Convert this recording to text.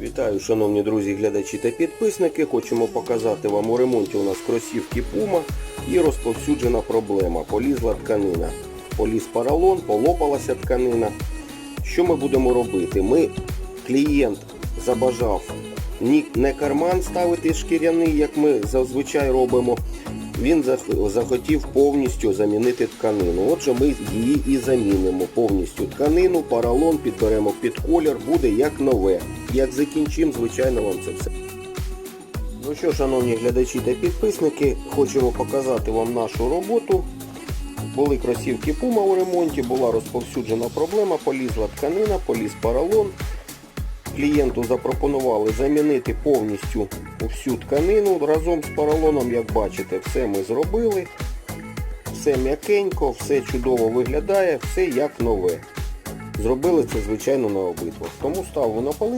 Вітаю, шановні друзі, глядачі та підписники. Хочемо показати вам у ремонті у нас кросівки Puma і розповсюджена проблема. Полізла тканина. Поліз поролон, полопалася тканина. Що ми будемо робити? Ми клієнт забажав не карман ставити шкіряний, як ми зазвичай робимо. Він захотів повністю замінити тканину. Отже, ми її і замінимо повністю тканину, поролон підберемо під колір, буде як нове. Як закінчимо, звичайно, вам це все. Ну що, шановні глядачі та підписники, хочемо показати вам нашу роботу. Були кросівки Puma у ремонті, була розповсюджена проблема, полізла тканина, поліз поролон. Клієнту запропонували замінити повністю всю тканину разом з поролоном, як бачите, все ми зробили. Все м'якенько, все чудово виглядає, все як нове. Зробили це, звичайно, на обидвох. Тому ставимо на поли.